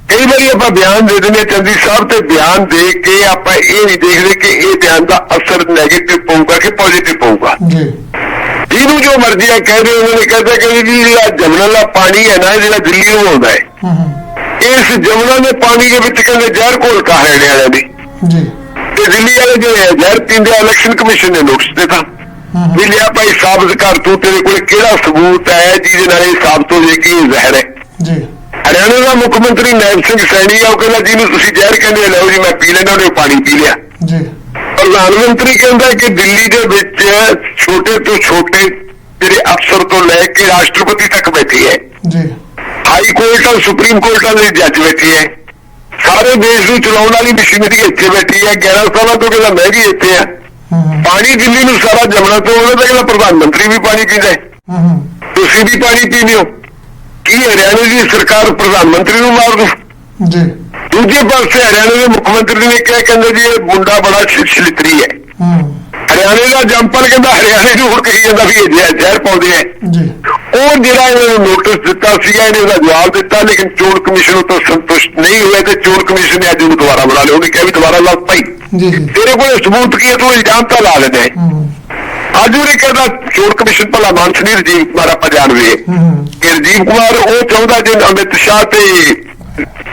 ਕਈ ਵਾਰੀ ਆਪਾਂ ਬਿਆਨ ਦੇ ਦਿੰਦੇ ਚੰਦੀ ਸਾਹਿਬ ਤੇ ਬਿਆਨ ਦੇ ਕੇ ਆਪਾਂ ਇਹ ਨਹੀਂ ਦੇਖਦੇ ਕਿ ਇਹ ਬਿਆਨ ਦਾ ਅਸਰ 네ਗੇਟਿਵ ਪਊਗਾ ਕਿ ਪੋਜ਼ਿਟਿਵ ਪਊਗਾ। ਜੀ। ਜਿਹਨੂੰ ਜੋ ਮਰਜ਼ੀ ਆ ਕਹਿੰਦੇ ਉਹਨਾਂ ਨੇ ਕਹਿੰਦਾ ਕਿ ਜੀ ਜਿਹੜਾ ਜਮਨਾ ਦਾ ਪਾਣੀ ਹੈ ਨਾ ਜਿਹੜਾ ਦਿੱਲੀ ਨੂੰ ਆਉਂਦਾ ਹੈ। ਇਸ ਜਮਨਾ ਦੇ ਪਾਣੀ ਦੇ ਵਿੱਚ ਕਹਿੰਦੇ ਜ਼ਹਿਰ ਘੋਲ ਕਾ ਹਰਿਆਣੇ ਵਾਲਿਆਂ ਦੀ। ਜੀ। ਤੇ ਦਿੱਲੀ ਵਾਲੇ ਜਿਹੜੇ ਹੈ ਜ਼ਹਿਰ ਪੀਂਦੇ ਆ, ਇਲੈਕਸ਼ਨ ਕਮਿਸ਼ਨ ਨੇ ਨੋਟਿਸ ਦਿੱਤਾ। ਵੀ ਲਿਆ ਭਾਈ ਸਾਬਤ ਕਰ ਤੂੰ ਤੇਰੇ ਕੋਲ ਕਿਹੜਾ ਸਬੂਤ ਹੈ ਜਿਹਦੇ ਨਾਲ ਇਹ ਸਾਬਤ ਹੋ ਜੇ ਕਿ ਇਹ ਜ਼ਹਿਰ ਹੈ। ਜੀ। ਹਰਿਆਣਾ ਮੁੱਖ ਮੰਤਰੀ ਨਾਇਬ ਸਿੰਘ ਸੈਣੀ ਆ ਉਹ ਕਹਿੰਦਾ ਜਿਹਨੂੰ ਤੁਸੀਂ ਜ਼ਹਿਰ ਕਹਿੰਦੇ ਲਓ ਜੀ ਮੈਂ ਪੀ ਲੈਣਾ ਉਹਨੇ ਪਾਣੀ ਪੀ ਲਿਆ। ਜੀ। ਪ੍ਰਧਾਨ ਮੰਤਰੀ ਕਹਿੰਦਾ ਕਿ ਦਿੱਲੀ ਦੇ ਵਿੱਚ ਛੋਟੇ ਤੋਂ ਛੋਟੇ ਜਿਹੜੇ ਅਫਸਰ ਤੋਂ ਲੈ ਕੇ ਰਾਸ਼ਟਰਪਤੀ ਤੱਕ ਬੈਠੇ ਹੈ ਜੀ। ਹਾਈ ਕੋਰਟ ਔਰ ਸੁਪਰੀਮ ਕੋਰਟ ਦੇ ਜੱਜ ਬੈਠੇ ਹੈ ਸਾਰੇ ਦੇਸ਼ ਨੂੰ ਚਲਾਉਣ ਵਾਲੀ ਮਸ਼ੀਨਰੀ ਇੱਥੇ ਬੈਠੀ ਹੈ 11 ਸਾਲਾਂ ਤੋਂ ਕਹਿੰਦਾ ਮੈਂ ਵੀ ਇੱਥੇ ਆ। ਪਾਣੀ ਦਿੱਲੀ ਨੂੰ ਸਾਰਾ ਜਮਨਾ ਤੋਂ ਉਹਨਾਂ ਦਾ ਕਹਿੰਦਾ ਪ੍ਰਧਾਨ ਮੰਤਰੀ ਵੀ ਪਾਣੀ ਪੀਂਦਾ ਹੈ ਹੂੰ ਹੂੰ। ਤੁਸੀਂ ਵੀ ਪਾਣੀ ਪੀਂਦੇ ਹੋ। ਕੀ ਹਰਿਆਣਾ ਦੀ ਸਰਕਾਰ ਪ੍ਰਧਾਨ ਮੰਤਰੀ ਨੂੰ ਮਾਰ ਦੂ ਜੀ। ਦੂਜੇ ਪਾਸੇ ਹਰਿਆਣਾ ਦੇ ਮੁੱਖ ਮੰਤਰੀ ਨੇ ਕਿਹਾ ਕਹਿੰਦੇ ਜੀ ਇਹ ਮੁੰਡਾ ਬੜਾ ਛਿਛਲਿਤਰੀ ਹੈ। ਹਰਿਆਣੇ ਦਾ ਜੰਪਰ ਕਹਿੰਦਾ ਹਰਿਆਣੇ ਨੂੰ ਹੁਣ ਕਹੀ ਜਾਂਦਾ ਵੀ ਇਹ ਜ਼ਹਿਰ- ਪਾਉਂਦੇ ਆ। ਜੀ। ਉਹ ਜਿਹੜਾ ਇਹਨਾਂ ਨੂੰ ਨੋਟਿਸ ਦਿੱਤਾ ਸੀਗਾ ਇਹਨੇ ਉਹਦਾ ਜਵਾਬ ਦਿੱਤਾ ਲੇਕਿਨ ਚੋਣ ਕਮਿਸ਼ਨ ਉਹ ਤੋਂ ਸੰਤੁਸ਼ਟ ਨਹੀਂ ਹੋਇਆ ਤੇ ਚੋਣ ਕਮਿਸ਼ਨ ਨੇ ਅੱਜ ਉਹਨੂੰ ਦੁਬਾਰਾ ਬੁਲਾ ਲਿਆ। ਉਹਨੇ ਕਿਹਾ ਵੀ ਦੁਬਾਰਾ ਲੱਗ ਜੀ ਤੇਰੇ ਕੋਲ ਸਬੂਤ ਕੀ ਹੈ? ਤੂੰ ਇਲਜ਼ਾਮ ਤਾਂ ਲਾ ਲੈਂਦਾ। ਹੈ। ਹੂੰ ਅੱਜ ਉਹਨੇ ਕਹਿੰਦਾ ਚੋਣ ਕਮਿਸ਼ਨ ਭਲਾ ਮਾਨਸ ਨਹੀਂ ਰਜੀਵ ਕੁਮਾਰ ਆਪਾਂ ਜਾਣਦੇ ਹਾਂ। ਹੂੰ ਹੂੰ। ਕਿ ਰਜੀਵ ਕੁਮਾਰ ਉਹ ਚਾਹੁੰਦਾ ਜੇ ਅਮਿਤ ਸ਼ਾਹ ਤੇ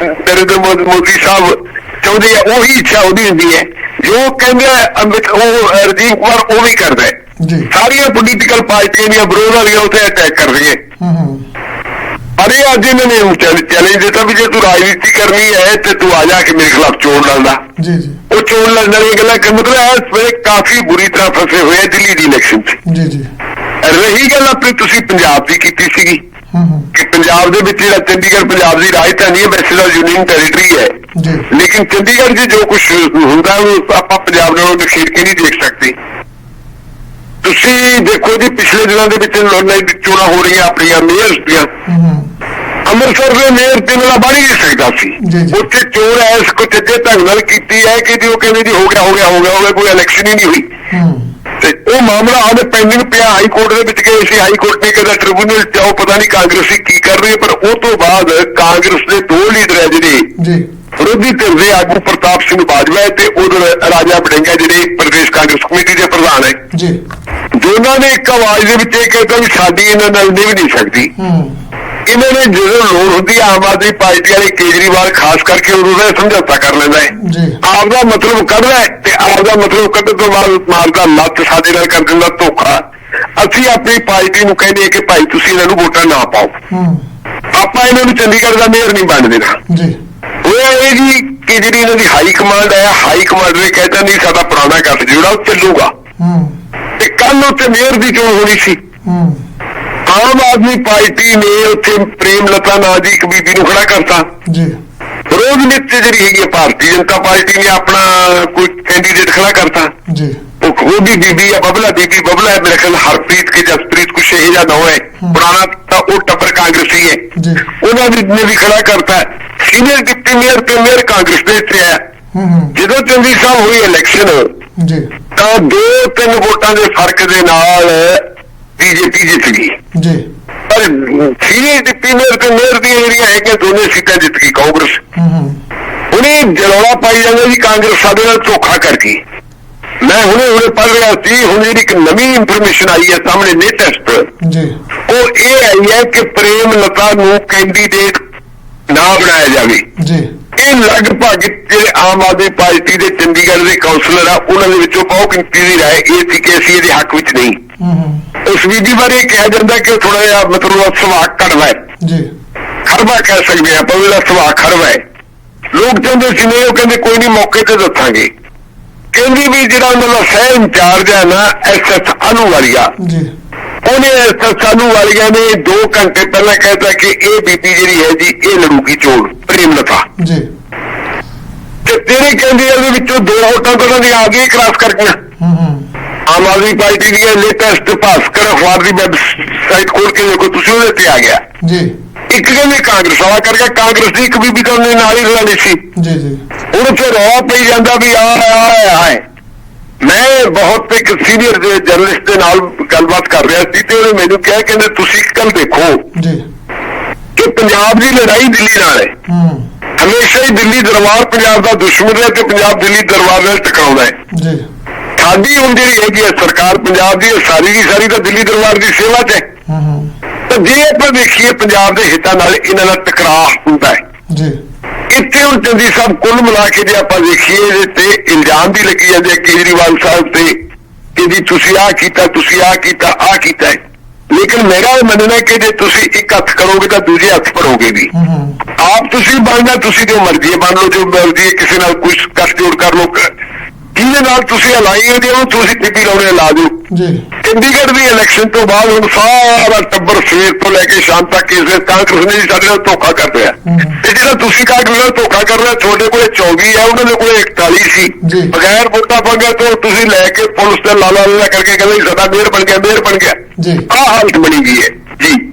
ਨਰਿੰਦਰ ਮੋਦੀ ਸਾਹਿਬ ਚਾਹੁੰਦੇ ਆ ਉਹੀ ਇੱਛਾ ਉਹਦੀ ਹੁੰਦੀ ਹੈ। ਜੋ ਕਹਿੰਦੇ ਅਮਿਤ ਉਹ ਰਜੀਵ ਕੁਮਾਰ ਉਹ ਵੀ ਕਰਦਾ ਹੈ। ਜੀ। ਸਾਰੀਆਂ ਪੋਲੀਟੀਕਲ ਪਾਰਟੀਆਂ ਦੀਆਂ ਵਿਰੋਧ ਵਾਲੀਆਂ ਉੱਥੇ ਅਟੈਕ ਕਰ ਰਹੀਆਂ ਅਰੇ ਅੱਜ ਇਹਨਾਂ ਨੇ ਚੈਲੰਜ ਦਿੱਤਾ ਵੀ ਜੇ ਤੂੰ ਰਾਜਨੀਤੀ ਕਰਨੀ ਹੈ ਤੇ ਤੂੰ ਆ ਜਾ ਕੇ ਮੇਰੇ ਖਿਲਾਫ ਚੋਣ ਲੜਦਾ ਜੀ ਜੀ। ਉਹ ਚੋਣ ਲੜਨ ਵਾਲੀਆਂ ਗੱਲਾਂ ਕਰ ਮਤਲਬ ਇਸ ਵੇਲੇ ਕਾਫੀ ਬੁਰੀ ਤਰ੍ਹਾਂ ਫਸੇ ਹੋਏ ਆ ਦਿੱਲੀ ਦੀ ਇਲੈਕਸ਼ਨ 'ਚ। ਜੀ ਜੀ। ਰਹੀ ਗੱਲ ਆਪਣੀ ਤੁਸੀਂ ਪੰਜਾਬ ਦੀ ਕੀਤੀ ਸੀਗੀ। ਕਿ ਪੰਜਾਬ ਦੇ ਵਿੱਚ ਜਿਹੜਾ ਚੰਡੀਗੜ੍ਹ ਪੰਜਾਬ ਦੀ ਰਾਜਧਾਨੀ ਹੈ ਵੈਸੇ ਤਾਂ ਯੂਨੀਅਨ ਟੈਰੀਟਰੀ ਹੈ। ਜੀ। ਲੇਕਿਨ ਚੰਡੀਗੜ੍ਹ 'ਚ ਜੋ ਕੁਝ ਹੁੰਦਾ ਉਹ ਆਪਾਂ ਪੰਜਾਬ ਨਾਲੋਂ ਨਖੇੜ ਕੇ ਨਹੀਂ ਦੇਖ ਸਕਦੇ। ਤੁਸੀਂ ਦੇਖੋ ਜੀ ਪਿਛਲੇ ਦਿਨਾਂ ਦੇ ਵਿੱਚ ਦੀ ਚੋਣਾਂ ਹੋ ਰਹੀਆਂ ਆਪਣੀਆਂ ਮੇਅਰਸ ਦੀਆਂ। ਅੰਮ੍ਰਿਤਸਰ ਦੇ ਮੇਅਰ ਨਾਲ ਬਣ ਹੀ ਸਕਦਾ ਸੀ। ਉੱਥੇ ਚੋਣ ਐਸ ਕੁ ਚੱਜੇ ਢੰਗ ਨਾਲ ਕੀਤੀ ਹੈ ਕਿ ਉਹ ਕਹਿੰਦੇ ਜੀ ਹੋ ਗਿਆ ਹੋ ਗਿਆ ਹੋ ਗਿਆ ਹੋ ਗਿਆ ਕੋਈ ਇਲੈਕਸ਼ਨ ਹੀ ਨਹੀਂ ਹੋਈ। ਤੇ ਉਹ ਮਾਮਲਾ ਹਾਲੇ ਪੈਂਡਿੰਗ ਪਿਆ ਹਾਈ ਕੋਰਟ ਦੇ ਵਿੱਚ ਗਏ ਸੀ ਹਾਈ ਕੋਰਟ ਨੇ ਕਹਿੰਦਾ ਟ੍ਰਿਬਿਊਨਲ ਜਾਓ ਪਤਾ ਨਹੀਂ ਕਾਂਗਰਸੀ ਕੀ ਕਰ ਰਹੀ ਹੈ ਪਰ ਉਹ ਤੋਂ ਬਾਅਦ ਕਾਂਗਰਸ ਦੇ ਦੋ ਲੀਡਰ ਹੈ ਜਿਹੜੇ ਜੀ। ਵਿਰੋਧੀ ਧਿਰ ਦੇ ਆਗੂ ਪ੍ਰਤਾਪ ਸਿੰਘ ਬਾਜਵਾ ਤੇ ਉਧਰ ਰਾਜਾ ਬੜਿੰਗਾ ਜਿਹੜੇ ਪ੍ਰਦੇਸ਼ ਕਾਂਗਰਸ ਕਮੇਟੀ ਦੇ ਪ੍ਰਧਾਨ ਹੈ। ਜੀ। ਦੋਨਾਂ ਨੇ ਇੱਕ ਆਵਾਜ਼ ਦੇ ਵਿੱਚ ਇਹ ਕਹਿੰਦਾ ਵੀ ਸਾਡੀ ਇਹਨਾਂ ਨਾਲ ਨਿਭ ਨਹੀਂ ਸਕਦੀ ਹੂੰ। ਇਹਨਾਂ ਨੇ ਜਦੋਂ ਲੋੜ ਹੁੰਦੀ ਆਮ ਆਦਮੀ ਪਾਰਟੀ ਵਾਲੇ ਕੇਜਰੀਵਾਲ ਖਾਸ ਕਰਕੇ ਉਦੋਂ ਦਾ ਸਮਝੌਤਾ ਕਰ ਲੈਂਦਾ ਹੈ। ਜੀ। ਆਪ ਦਾ ਮਤਲਬ ਕੱਢਦਾ ਹੈ ਤੇ ਆਪ ਦਾ ਮਤਲਬ ਕੱਢਣ ਤੋਂ ਬਾਅਦ ਮਾਰਦਾ ਲੱਤ ਸਾਡੇ ਨਾਲ ਕਰ ਦਿੰਦਾ ਧੋਖਾ। ਅਸੀਂ ਆਪਣੀ ਪਾਰਟੀ ਨੂੰ ਕਹਿੰਦੇ ਕਿ ਭਾਈ ਤੁਸੀਂ ਇਹਨਾਂ ਨੂੰ ਵੋਟਾਂ ਨਾ ਪਾਓ। ਹੂੰ। ਆਪਾਂ ਇਹਨਾਂ ਨੂੰ ਚੰਡੀਗੜ੍ਹ ਦਾ ਮੇਅਰ ਨਹੀਂ ਬਣ ਦੇਣਾ। ਜੀ। ਹੋਇਆ ਇਹ ਜੀ ਕਿ ਜਿਹੜੀ ਇਹਨਾਂ ਦੀ ਹਾਈ ਕਮਾਂਡ ਹੈ ਹਾਈ ਕਮਾਂਡ ਨੇ ਕਹਿੰਦਾ ਨਹੀਂ ਸਾਡਾ ਪੁਰਾਣਾ ਗੱਠ ਜਿਹੜਾ ਉਹ ਚੱਲੂਗਾ। ਹੂੰ। ਕੱਲ ਉੱਥੇ ਮੇਅਰ ਦੀ ਚੋਣ ਹੋਣੀ ਸੀ। ਆਮ ਆਦਮੀ ਪਾਰਟੀ ਨੇ ਉੱਥੇ ਪ੍ਰੇਮ ਲਤਾ ਨਾਂ ਦੀ ਇੱਕ ਬੀਬੀ ਨੂੰ ਖੜਾ ਕਰਤਾ। ਜੀ। ਵਿਰੋਧ ਵਿੱਚ ਜਿਹੜੀ ਹੈਗੀ ਭਾਰਤੀ ਜਨਤਾ ਪਾਰਟੀ ਨੇ ਆਪਣਾ ਕੋਈ ਕੈਂਡੀਡੇਟ ਖੜਾ ਕਰਤਾ। ਜੀ। ਉਹ ਉਹਦੀ ਬੀਬੀ ਆ ਬਬਲਾ ਬੀਬੀ ਬਬਲਾ ਮੇਰੇ ਖਿਆਲ ਹਰਪ੍ਰੀਤ ਕੇ ਜਸਪ੍ਰੀਤ ਕੁਛ ਇਹ ਜਿਹਾ ਨਾਮ ਹੈ। ਪੁਰਾਣਾ ਤਾਂ ਉਹ ਟੱਬਰ ਕਾਂਗਰਸੀ ਹੈ। ਜੀ। ਉਹਨਾਂ ਦੀ ਨੇ ਵੀ ਖੜਾ ਕਰਤਾ। ਸੀਨੀਅਰ ਡਿਪਟੀ ਮੇਅਰ ਤੇ ਮੇਅਰ ਕਾਂਗਰਸ ਦੇ ਤੇ ਹੂੰ ਜਦੋਂ ਚੰਦੀ ਸਾਹਿਬ ਹੋਈ ਇਲੈਕਸ਼ਨ ਜੀ। ਤਾਂ ਦੋ ਤਿੰਨ ਵੋਟਾਂ ਦੇ ਫ਼ਰਕ ਦੇ ਨਾਲ ਬੀਜੇਪੀ ਜਿੱਤ ਗਈ। ਜੀ। ਪਰ ਸੀਨੀਅਰ ਡਿਪਟੀ ਮੇਅਰ ਤੇ ਮੇਅਰ ਦੀਆਂ ਜਿਹੜੀਆਂ ਹੈਗੀਆਂ ਦੋਨੇ ਸੀਟਾਂ ਜਿੱਤ ਗਈ ਕਾਂਗਰਸ। ਹੂੰ ਹੂੰ। ਹੁਣੇ ਜਰੌਲਾ ਪਾਈ ਜਾਂਦਾ ਜੀ ਕਾਂਗਰਸ ਸਾਡੇ ਨਾਲ ਧੋਖਾ ਕਰ ਗਈ ਮੈਂ ਹੁਣੇ ਹੁਣੇ ਪੜ੍ਹ ਰਿਹਾ ਸੀ ਹੁਣ ਜਿਹੜੀ ਇੱਕ ਨਵੀਂ ਇਨਫੋਰਮੇਸ਼ਨ ਆਈ ਹੈ ਸਾਹਮਣੇ ਲੇਟੈਸਟ ਜੀ। ਉਹ ਇਹ ਆਈ ਹੈ ਕਿ ਪ੍ਰੇਮ ਲਤਾ ਨੂੰ ਕੈਂਡੀਡੇਟ ਨਾ ਬਣਾਇਆ ਜਾਵੇ। ਜੀ। ਇਹ ਲਗਭਗ ਜਿਹੜੇ ਆਮ ਆਦਮੀ ਪਾਰਟੀ ਦੇ ਚੰਡੀਗੜ੍ਹ ਦੇ ਕਾਉਂਸਲਰ ਆ ਉਹਨਾਂ ਦੇ ਵਿੱਚੋਂ ਬਹੁਤ ਗਿਣਤੀ ਦੀ ਰਾਏ ਇਹ ਸੀ ਕਿ ਅਸੀਂ ਇਹਦੇ ਹੱਕ ਵਿੱਚ ਨਹੀਂ। ਹੂੰ ਹੂੰ ਉਸ ਬੀਬੀ ਬਾਰੇ ਕਿਹਾ ਜਾਂਦਾ ਕਿ ਥੋੜਾ ਜਿਹਾ ਮਤਲਬ ਸੁਭਾਅ ਕੜਵਾ ਹੈ। ਜੀ। ਖਰਵਾ ਕਹਿ ਸਕਦੇ ਆਪਾਂ ਉਹਦਾ ਸੁਭਾਅ ਖਰਵਾ ਹੈ। ਲੋਕ ਚਾਹੁੰਦੇ ਸੀ ਨਹੀਂ ਉਹ ਕਹਿੰਦੇ ਕੋਈ ਨਹੀਂ ਮੌਕੇ ਤੇ ਦੱਸਾਂਗੇ। ਕਹਿੰਦੀ ਵੀ ਜਿਹੜਾ ਉਹਨਾਂ ਦਾ ਸਹਿ ਇੰਚਾਰਜ ਹੈ ਨਾ ਐਸਐਸ ਅਨੂਵਾਲੀਆ ਜੀ। ਉਹਨੇ ਐਸਐਸ ਅਨੂਵਾਲੀਆ ਨੇ 2 ਘੰਟੇ ਪਹਿਲਾਂ ਕਹਿਤਾ ਕਿ ਇਹ ਬੀਬੀ ਜਿਹੜੀ ਹੈ ਜੀ ਇਹ ਲੜੂਗੀ ਚੋਣ ਪ੍ਰੇਮਲਤਾ। ਜੀ। ਤੇ ਤੇਰੇ ਕਹਿੰਦੇ ਇਹਦੇ ਵਿੱਚੋਂ ਦੋ ਵੋਟਾਂ ਤਾਂ ਉਹਨਾਂ ਦੀ ਆ ਗਈ ਕ੍ਰਾਸ ਕਰ ਗਈਆਂ ਹੂੰ ਹੂੰ। ਆਮ ਆਦਮੀ ਪਾਰਟੀ ਦੀ ਲੇਟੈਸਟ ਭਾਸਕਰ ਅਖਬਾਰ ਦੀ ਵੈਬਸਾਈਟ ਖੋਲ ਕੇ ਦੇਖੋ ਤੁਸੀਂ ਉਹਦੇ ਤੇ ਆ ਗਿਆ। ਜੀ। ਇੱਕ ਕਹਿੰਦੇ ਕਾਂਗਰਸ ਵਾਲਾ ਕਰਕੇ ਕਾਂਗਰਸ ਦੀ ਇੱਕ ਬੀਬੀ ਤਾਂ ਉਹਨੇ ਨਾਲ ਹੀ ਰਲਾਣੀ ਸੀ। ਜੀ ਜੀ। ਹੁਣ ਉੱਥੇ ਰੌਲਾ ਪਈ ਜਾਂਦਾ ਵੀ ਆ ਆ ਆ ਮੈਂ ਬਹੁਤ ਇੱਕ ਸੀਨੀਅਰ ਜਰਨਲਿਸਟ ਦੇ ਨਾਲ ਗੱਲਬਾਤ ਕਰ ਰਿਹਾ ਸੀ ਤੇ ਉਹਨੇ ਮੈਨੂੰ ਕਿਹਾ ਕਹਿੰਦੇ ਤੁਸੀਂ ਕੱਲ ਦੇਖੋ ਜੀ। ਕਿ ਪੰਜਾਬ ਦੀ ਲੜਾਈ ਦਿੱਲੀ ਨਾਲ ਹੈ। ਹੂੰ। ਹਮੇਸ਼ਾ ਹੀ ਦਿੱਲੀ ਦਰਬਾਰ ਪੰਜਾਬ ਦਾ ਦੁਸ਼ਮਣ ਹੈ ਤੇ ਪੰਜਾਬ ਦਿੱਲੀ ਦਰਬਾਰ ਨਾਲ ਟਕਰਾਉਂਦਾ ਹੈ। ਜੀ। ਸਾਡੀ ਹੁਣ ਜਿਹੜੀ ਹੈਗੀ ਹੈ ਸਰਕਾਰ ਪੰਜਾਬ ਦੀ ਸਾਰੀ ਦੀ ਸਾਰੀ ਤਾਂ ਦਿੱਲੀ ਦਰਬਾਰ ਦੀ ਸੇਵਾ 'ਚ ਹੈ। ਹੂੰ ਹੂੰ। ਤਾਂ ਜੇ ਆਪਾਂ ਦੇਖੀਏ ਪੰਜਾਬ ਦੇ ਹਿੱਤਾਂ ਨਾਲ ਇਹਨਾਂ ਦਾ ਟਕਰਾਅ ਹੁੰਦਾ ਹੈ। ਜੀ। ਇੱਥੇ ਹੁਣ ਚੰਦੀ ਸਾਹਿਬ ਕੁੱਲ ਮਿਲਾ ਕੇ ਜੇ ਆਪਾਂ ਦੇਖੀਏ ਇਹਦੇ ਤੇ ਇਲਜ਼ਾਮ ਵੀ ਲੱਗੀ ਜਾਂਦੇ ਆ ਕੇਜਰੀਵਾਲ ਸਾਹਿਬ ਤੇ ਕਿ ਜੀ ਤੁਸੀਂ ਆਹ ਕੀਤਾ ਤੁਸੀਂ ਆਹ ਕੀਤਾ ਆਹ ਕੀਤਾ ਲੇਕਿਨ ਮੇਰਾ ਇਹ ਮੰਨਣਾ ਹੈ ਕਿ ਜੇ ਤੁਸੀਂ ਇੱਕ ਹੱਥ ਕਰੋਗੇ ਤਾਂ ਦੂਜੇ ਹੱਥ ਭਰੋਗੇ ਵੀ। ਆਪ ਤੁਸੀਂ ਬਣਨਾ ਤੁਸੀਂ ਜੋ ਮਰਜ਼ੀ ਬਣ ਲਓ ਜੋ ਮਰਜ਼ੀ ਕਿਸੇ ਨਾਲ ਕੁਝ ਕੱਟ ਜੋੜ ਕਰ ਲਓ। ਜਿਹਦੇ ਨਾਲ ਤੁਸੀਂ ਅਲਾਈ ਹੋ ਉਹ ਤੁਸੀਂ ਟਿੱਪੀ ਲਾਉਣੇ ਲਾ ਦਿਓ। ਜੀ। ਚੰਡੀਗੜ੍ਹ ਦੀ ਇਲੈਕਸ਼ਨ ਤੋਂ ਬਾਅਦ ਹੁਣ ਸਾਰਾ ਟੱਬਰ ਸਵੇਰ ਤੋਂ ਲੈ ਕੇ ਸ਼ਾਮ ਤੱਕ ਇਸ ਕਾਂਗਰਸ ਨੇ ਸਾਡੇ ਨਾਲ ਧੋਖਾ ਕਰ ਰਿਹਾ। ਤੇ ਜਿਹੜਾ ਤੁਸੀਂ ਕਾਂਗਰਸ ਨਾਲ ਧੋਖਾ ਕਰ ਰਿਹਾ ਤੁਹਾਡੇ ਕੋਲੇ 24 ਹੈ ਉਹਨਾਂ ਦੇ ਕੋਲੇ 41 ਸੀ। ਬਗੈਰ ਵੋਟਾਂ ਪੰਗਾ ਤੋਂ ਤੁਸੀਂ ਲੈ ਕੇ ਪੁਲਿਸ ਤੇ ਲਾਲਾ ਲਾਲਾ ਕਰਕੇ ਕਹਿੰਦੇ ਸਾਡਾ ਮੇਅਰ ਬਣ ਗਿਆ ਮੇਅਰ ਬਣ ਗਿਆ। ਜੀ। ਆਹ ਹਾਲਤ ਬਣੀ ਗਈ ਹੈ। ਜੀ।